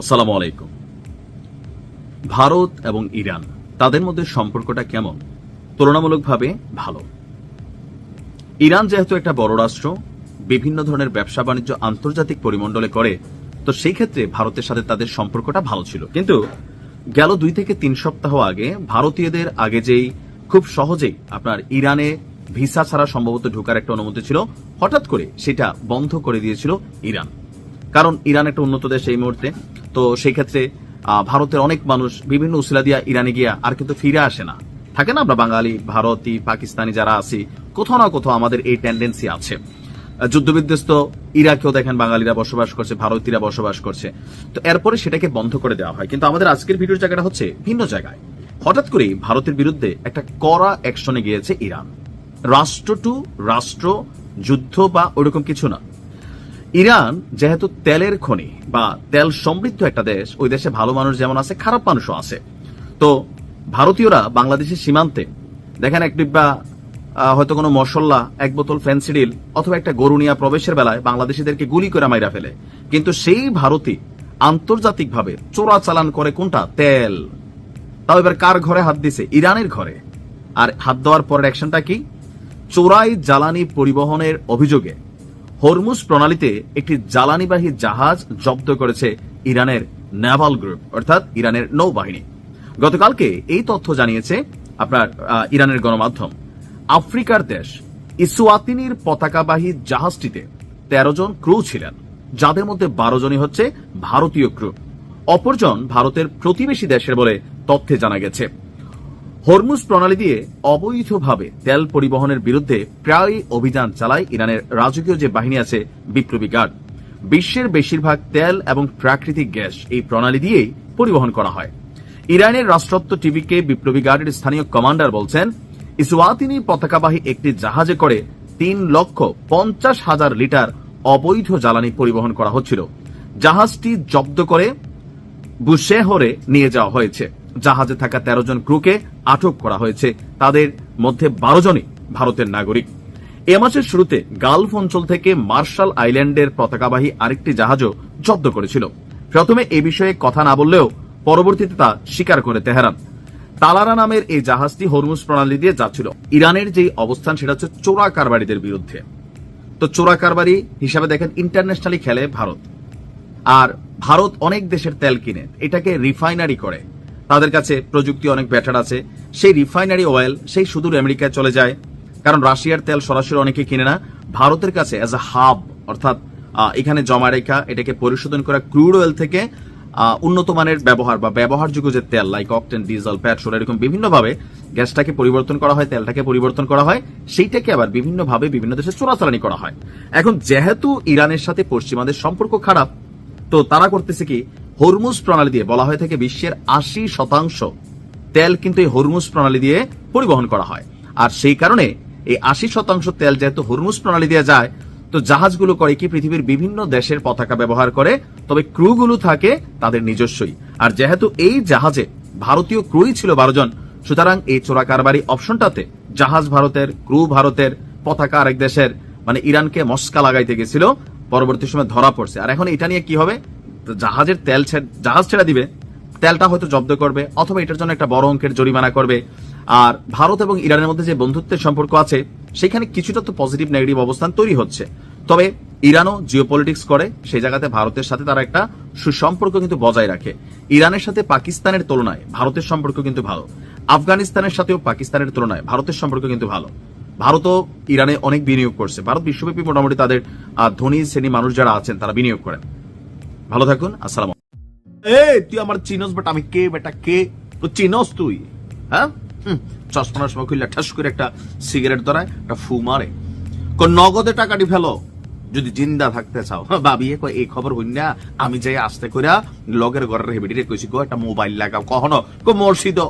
আসসালামু আলাইকুম। ভারত এবং ইরান, তাদের মধ্যে সম্পর্কটা কেমন? তুলনামূলকভাবে ভালো। ইরান যেহেতু একটা বড় রাষ্ট্র, বিভিন্ন ধরনের ব্যবসা বাণিজ্য আন্তর্জাতিক পরিমণ্ডলে করে, তো সেই ক্ষেত্রে ভারতের সাথে তাদের সম্পর্কটা ভালো ছিল। কিন্তু গেল দুই থেকে তিন সপ্তাহ আগে ভারতীয়দের আগে যেই খুব সহজেই আপনার ইরানে ভিসা ছাড়া সম্ভবত ঢোকার একটা অনুমতি ছিল, হঠাৎ করে সেটা বন্ধ করে দিয়েছিল ইরান। কারণ ইরান একটা উন্নত দেশ এই মুহূর্তে। তো সেই ক্ষেত্রে ভারতের অনেক মানুষ বিভিন্ন উসিলা দিয়া ইরানে গিয়া আর কিন্তু ফিরে আসে না। থাকে না আমরা বাঙালি, ভারতী, পাকিস্তানি যারা আছি, কোথাও না কোথাও আমাদের এই টেন্ডেন্সি আছে। যুদ্ধবিধ্বস্ত ইরাকেও দেখেন বাঙালিরা বসবাস করছে, ভারতীয়রা বসবাস করছে। তো এরপরে সেটাকে বন্ধ করে দেওয়া হয়। কিন্তু আমাদের আজকের ভিডিওর জায়গাটা হচ্ছে ভিন্ন জায়গায়। হঠাৎ করেই ভারতের বিরুদ্ধে একটা কড়া অ্যাকশনে গিয়েছে ইরান। রাষ্ট্র টু রাষ্ট্র, যুদ্ধ বা ওরকম কিছু না। ইরান যেহেতু তেলের খনি বা তেল সমৃদ্ধ একটা দেশ, ওই দেশে ভালো মানুষ যেমন আছে, খারাপ মানুষও আছে। তো ভারতীয়রা বাংলাদেশের সীমান্তে, দেখেন এক ডিব্বা হয়তো কোনো মশলা, এক বোতল ফেন্সিডিল অথবা একটা গরুনিয়া প্রবেশের বেলায় বাংলাদেশিদেরকে গুলি করে মাইরা ফেলে। কিন্তু সেই ভারতই আন্তর্জাতিকভাবে চোরাচালান করে কোনটা? তেল। তাও এবার কার ঘরে হাত দিছে? ইরানের ঘরে। আর হাত দেওয়ার পরের অ্যাকশনটা কি? চোরাই জ্বালানি পরিবহনের অভিযোগে হরমুজ প্রণালীতে একটি জ্বালানিবাহী জাহাজ জব্দ করেছে ইরানের নেভাল গ্রুপ, অর্থাৎ ইরানের নৌবাহিনী। গতকালকে এই তথ্য জানিয়েছে আপনার ইরানের গণমাধ্যম। আফ্রিকার দেশ ইসুয়াতিনির পতাকাবাহী জাহাজটিতে তেরো জন ক্রু ছিলেন, যাদের মধ্যে বারো জনই হচ্ছে ভারতীয় ক্রু। অপরজন ভারতের প্রতিবেশী দেশের বলে তথ্যে জানা গেছে। হরমুজ প্রণালী দিয়ে অবৈধভাবে তেল পরিবহনের বিরুদ্ধে প্রায়ই অভিযান চালায় ইরানের রাজকীয় যে বাহিনী আছে, বিপ্লবী গার্ড। বিশ্বের বেশিরভাগ তেল এবং প্রাকৃতিক গ্যাস এই প্রণালী দিয়েই পরিবহন করা হয়। ইরানের রাষ্ট্রত্ব টিভিকে বিপ্লবী গার্ডের স্থানীয় কমান্ডার বলছেন, ইসওয়াতিনি পতাকাবাহী একটি জাহাজে করে তিন লক্ষ পঞ্চাশ হাজার লিটার অবৈধ জ্বালানি পরিবহন করা হচ্ছিল। জাহাজটি জব্দ করে বুশেহরে নিয়ে যাওয়া হয়েছে। জাহাজে থাকা তেরো জন ক্রুকে আটক করা হয়েছে। তাদের মধ্যে বারো জনই ভারতের নাগরিক। এ মাসের শুরুতে গালফ অঞ্চল থেকে মার্শাল আইল্যান্ডের পতাকাবাহী আরেকটি জাহাজও জব্দ করেছিল। প্রথমে এ বিষয়ে কথা না বললেও পরবর্তীতে তা স্বীকার করে তেহরান। তালারা নামের এই জাহাজটি হরমুজ প্রণালী দিয়ে যাচ্ছিল। ইরানের যে অবস্থান, সেটা হচ্ছে চোরা কারবারিদের বিরুদ্ধে। তো চোরা কারবারি হিসাবে দেখেন ইন্টারন্যাশনালি খেলে ভারত। আর ভারত অনেক দেশের তেল কিনে, এটাকে রিফাইনারি করে। তাদের কাছে প্রযুক্তি অনেক বেটার আছে। সেই রিফাইনারি অয়েল সেই সুদূর আমেরিকায় চলে যায়। কারণ রাশিয়ার তেল সরাসরি অনেকে কিনে না। ভারতের কাছে অ্যাজ আ হাব অর্থাৎ এখানে জমা রেখা, এটাকে পরিশোধন করা ক্রুড অয়েল থেকে উন্নত মানের ব্যবহার বা ব্যবহারযোগ্য যে তেল লাইক অকটেন ডিজেল পেট্রোল এরকম বিভিন্নভাবে গ্যাসটাকে পরিবর্তন করা হয়, তেলটাকে পরিবর্তন করা হয়, সেইটাকে আবার বিভিন্নভাবে বিভিন্ন দেশে চোরাচালানি করা হয়। এখন যেহেতু ইরানের সাথে পশ্চিমাদের সম্পর্ক খারাপ, তো তারা করতেছে কি হরমুজ প্রণালী দিয়ে বলা হয়ে থাকে বিশ্বের আশি শতাংশ। তেল কিন্তু এই হরমুজ প্রণালী দিয়ে পরিবহন করা হয়। আর সেই কারণে এই আশি শতাংশ তেল যেহেতু হরমুজ প্রণালী দিয়ে যায়, তো জাহাজগুলো করে কি পৃথিবীর বিভিন্ন দেশের পতাকা ব্যবহার করে, তবে ক্রুগুলো থাকে তাদের নিজস্বই। আর যেহেতু এই জাহাজে ভারতীয় ক্রুই ছিল বারো জন, সুতরাং এই চোরা কারবারি অপশনটাতে জাহাজ ভারতের, ক্রু ভারতের, পতাকা আরেক দেশের মানে ইরানকে মস্কা লাগাইতে গেছিল, পরবর্তী সময় ধরা পড়ছে। আর এখন এটা নিয়ে কি হবে? জাহাজের তেল জাহাজ ছেড়ে দিবে, তেলটা হয়তো জব্দ করবে, অথবা এটার জন্য একটা বড় অঙ্কের জরিমানা করবে। আর ভারত এবং ইরানের মধ্যে যে বন্ধুত্বের সম্পর্ক আছে, সেখানে কিছুটা তো পজিটিভ নেগেটিভ অবস্থান তৈরি হচ্ছে। তবে ইরানও জিওপলিটিক্স করে, সেই জায়গাতে ভারতের সাথে তারা একটা সুসম্পর্ক কিন্তু বজায় রাখে। ইরানের সাথে পাকিস্তানের তুলনায় ভারতের সম্পর্ক কিন্তু ভালো। আফগানিস্তানের সাথেও পাকিস্তানের তুলনায় ভারতের সম্পর্ক কিন্তু ভালো। ভারতও ইরানে অনেক বিনিয়োগ করছে। ভারত বিশ্বব্যাপী মোটামুটি তাদের ধনী শ্রেণি মানুষ যারা আছেন, তারা বিনিয়োগ করেন। ভালো থাকুন, আসসালাম এই, তুই আমার চিনস বাট, আমি কে বেটা, কে? তো চিনস তুই হ্যাঁ? চশমার সময় খুললে ঠাস করে একটা সিগারেট ধরায়, একটা ফু মারে। কোন নগদে টাকাটি ফেলো, যদি জিন্দা থাকতে চাও। ভাবি, এ কয় এই খবর হইন না, আমি যাই আসতে কইরা লগের ঘরের হেবিটি রে কইছি গো একটা মোবাইল লাগাও, কখনো কো মসজিদ।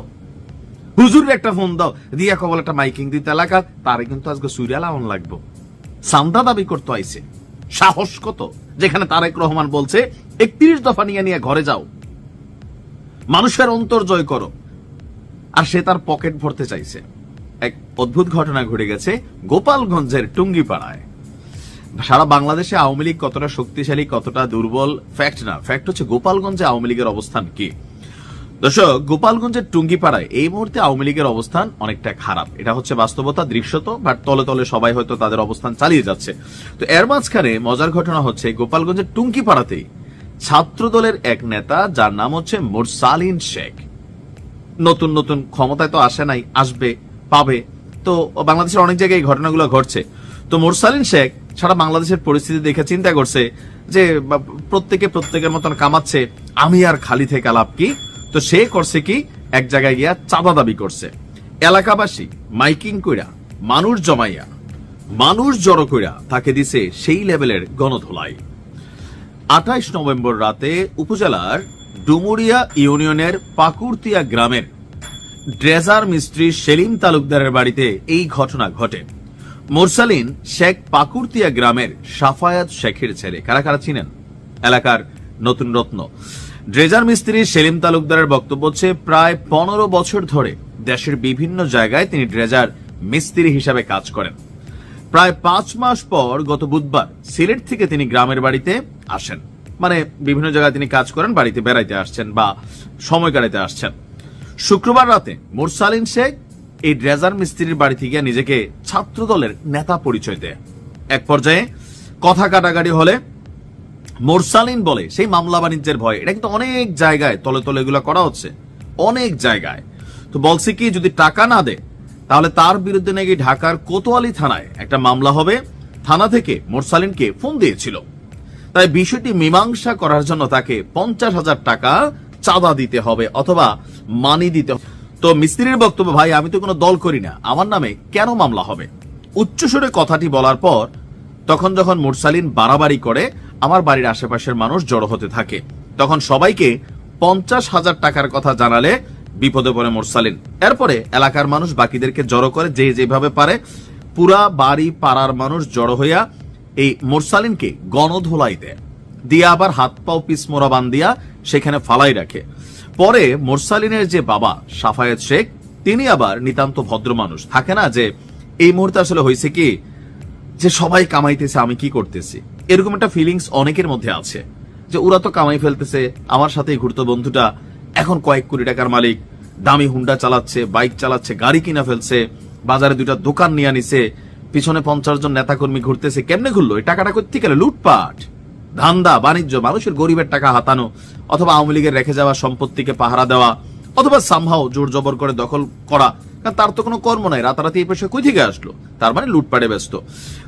হুজুর একটা ফোন দাও, দিয়া কবল একটা মাইকিং দিতে এলাকা তারে কিন্তু আজকে সুইরা লাউন লাগবো। সান্দা দাবি করতে আইছে। সাহস কত? যেখানে তারেক রহমান বলছে, একত্রিশ দফা নিয়ে নিয়ে ঘরে যাও। মানুষের অন্তর জয় করো। আর সে তার পকেট ভরতে চাইছে। এক অদ্ভুত ঘটনা ঘটে গেছে গোপালগঞ্জের টুঙ্গিপাড়ায়। সারা বাংলাদেশে আওয়ামী লীগ কতটা শক্তিশালী, কতটা দুর্বল ফ্যাক্ট না। ফ্যাক্ট হচ্ছে গোপালগঞ্জে আওয়ামী লীগের অবস্থান কি? দর্শক, গোপালগঞ্জের টুঙ্গিপাড়ায় এই মুহূর্তে আওয়ামী লীগের অবস্থান অনেকটা খারাপ। এটা হচ্ছে বাস্তবতা, দৃশ্যত, বাট তলে তলে সবাই হয়তো তাদের অবস্থান চালিয়ে যাচ্ছে। তো এর মাঝখানে মজার ঘটনা হচ্ছে, গোপালগঞ্জের টুঙ্গিপাড়াতেই ছাত্র দলের এক নেতা, যার নাম হচ্ছে মোরসালিন শেখ। নতুন নতুন ক্ষমতায় তো আসে নাই, আসবে, পাবে। তো বাংলাদেশের অনেক জায়গায় এই ঘটনাগুলো ঘটছে। তো মোরসালিন শেখ সারা বাংলাদেশের পরিস্থিতি দেখে চিন্তা করছে যে প্রত্যেকে প্রত্যেকের মতন কামাচ্ছে, আমি আর খালি থেকে লাভ কি? তো সে করছে কি? এক জায়গায় গিয়া চাঁদা দাবি করছে। এলাকাবাসী মাইকিং কইরা, মানুষ জমাইয়া, মানুষ জড়ো কইরা তাকে দিছে সেই লেভেলের গণধোলাই। আঠাইশ নভেম্বর রাতে উপজেলার ডুমুরিয়া ইউনিয়নের পাকুরতিয়া গ্রামের ড্রেজার মিস্ত্রি সেলিম তালুকদারের বাড়িতে এই ঘটনা ঘটে। মোরসালিন শেখ পাকুরতিয়া গ্রামের সাফায়াত শেখের ছেলে। কারা কারা ছিলেন? এলাকার নতুন রত্ন। ড্রেজার মিস্ত্রি সেলিম তালুকদারের বক্তব্য হচ্ছে, প্রায় পনেরো বছর ধরে দেশের বিভিন্ন জায়গায় তিনি ড্রেজার মিস্ত্রি হিসাবে কাজ করেন। প্রায় পাঁচ মাস পর গত বুধবার সিলেট থেকে তিনি গ্রামের বাড়িতে আসেন। মানে বিভিন্ন জায়গায় তিনি কাজ করেন, বাড়িতে বেড়াইতে আসছেন বা সময় কাটাইতে আসছেন। শুক্রবার রাতে মোরসালিন শেখ এই ড্রেজার মিস্ত্রির বাড়ি থেকে নিজেকে ছাত্র দলের নেতা পরিচয় দেয়। এক পর্যায়ে কথা কাটাকাটি হলে মোরসালিন বলে, সেই মামলা বাণিজ্যের ভয়। এটা কিন্তু অনেক জায়গায় তলে তলে এগুলো করা হচ্ছে। অনেক জায়গায়। তো বলছে কি, যদি টাকা না দেয়, তাহলে তার বিরুদ্ধে নাকি ঢাকার কোতোয়ালি থানায় একটা মামলা হবে। থানা থেকে মোরসালিনকে ফোন দিয়েছিল। তাই বিষয়টি মীমাংসা করার জন্য তাকে পঞ্চাশ হাজার টাকা চাঁদা দিতে হবে অথবা মানি দিতে হবে। তো মিস্ত্রির বক্তব্য, ভাই, আমি তো কোনো দল করি না। আমার নামে কেন মামলা হবে? উচ্চস্বরে কথাটি বলার পর তখন যখন মুরসালিন বাড়াবাড়ি করে, আমার বাড়ির আশেপাশের মানুষ জড়ো হতে থাকে। তখন সবাইকে পঞ্চাশ হাজার টাকার কথা জানালে বিপদে পড়ে মোরসালিন। এরপরে এলাকার মানুষ বাকিদেরকে জড়ো করে, যে যেভাবে পারে, পুরা বাড়ি, পাড়ার মানুষ জড়ো হইয়া এই মোরসালিনকে গণধোলাই দেয়। দিয়ে আবার হাত পাও পিস মোড়া বান্দিয়া সেখানে ফালাই রাখে। পরে মোরসালিনের যে বাবা, সাফায়েত শেখ, তিনি আবার নিতান্ত ভদ্র মানুষ। থাকে না যে, এই মুহূর্তে আসলে হয়েছে কি যে সবাই কামাইতেছে, আমি কি করতেছি? এরকম একটা ফিলিংস অনেকের মধ্যে আছে, যে ওরা তো কামাই ফেলতেছে, আমার সাথেই ঘুরতো বন্ধুটা, এখন কয়েক কোটি টাকার মালিক, দামি হুন্ডা চালাচ্ছে, বাইক চালাচ্ছে, গাড়ি কিনা ফেলছে, বাজারে দুইটা দোকান নিয়ে আনিছে, পিছনে পঞ্চাশ জন নেতাকর্মী ঘুরতেছে, কেমনে ঘুরলো? টাকাটা করতে গেলে লুটপাট। ধান্দা, বাণিজ্য, মানুষের গরিবের টাকা হাতানো, অথবা আওয়ামী লীগের রেখে যাওয়া সম্পত্তিকে পাহারা দেওয়া, অথবা সামহাও জোর জবর করে দখল করা কারণ তার তো কোনো কর্ম নাই। রাতারাতি এই পেশা কই থেকে আসলো? তার মানে লুটপাটে ব্যস্ত।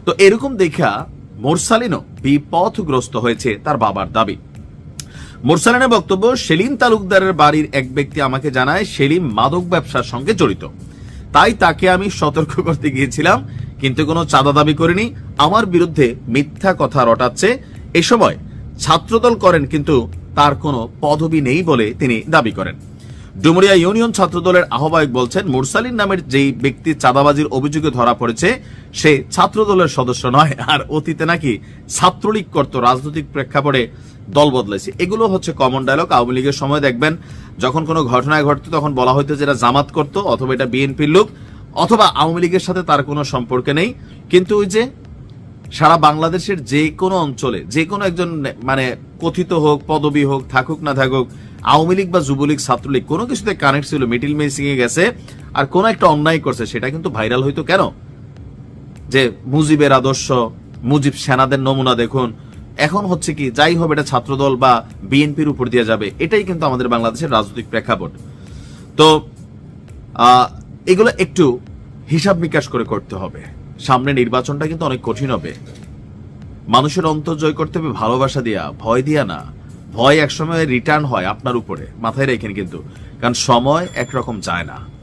তো এরকম দেখা মোরসালিনও বিপথগ্রস্ত হয়েছে তার বাবার দাবি। মোরসালিনের বক্তব্য, সেলিম তালুকদারের বাড়ির এক ব্যক্তি আমাকে জানায়, সেলিম মাদক ব্যবসার সঙ্গে জড়িত। তাই তাকে আমি সতর্ক করতে গিয়েছিলাম, কিন্তু কোনো চাঁদা দাবি করিনি। আমার বিরুদ্ধে মিথ্যা কথা রটাচ্ছে। এ সময় ছাত্রদল করেন, কিন্তু তার কোনো পদবি নেই বলে তিনি দাবি করেন। ডুমুরিয়া ইউনিয়ন ছাত্রদলের আহ্বায়ক বলছেন, মুরসালিন নামের যেই ব্যক্তি চাঁদাবাজির অভিযোগে ধরা পড়েছে, সে ছাত্রদলের সদস্য নয়। আর অতীতে নাকি ছাত্রলীগ করত, রাজনৈতিক প্রেক্ষাপটে দল বদলেছে। এগুলো হচ্ছে কমন ডায়লগ আওয়ামী লীগের সময় দেখবেন, যখন কোনো ঘটনায় ঘটতো, তখন বলা হয়তো যেটা জামাত করতো অথবা এটা বিএনপির লোক, অথবা আওয়ামী লীগের সাথে তার কোনো সম্পর্কে নেই। কিন্তু ওই যে সারা বাংলাদেশের যে কোনো অঞ্চলে, যে কোনো একজন মানে কথিত হোক, পদবি হোক, থাকুক না থাকুক আওয়ামী লীগ বা যুবলীগ, ছাত্রলীগ, কোনো কিছুতে কানেক্ট ছিল মেসিং এ গেছে, আর কোন একটা অন্যায় করছে, সেটা কিন্তু ভাইরাল হইতো কেন? যে মুজিবের আদর্শ, মুজিব সেনাদের নমুনা দেখুন, এখন হচ্ছে কি, যাই হবে এটা ছাত্রদল বা বিএনপির উপর দিয়ে যাবে, এটাই কিন্তু আমাদের বাংলাদেশের রাজনৈতিক প্রেক্ষাপট। তো এগুলো একটু হিসাব নিকাশ করে করতে হবে, সামনে নির্বাচনটা কিন্তু অনেক কঠিন হবে। মানুষের অন্তর জয় করতে হবে, ভালোবাসা দিয়া, ভয় দিয়া না। ভয় একসময় রিটার্ন হয় আপনার উপরে মাথায় রেখেন কিন্তু। কারণ সময় একরকম যায় না।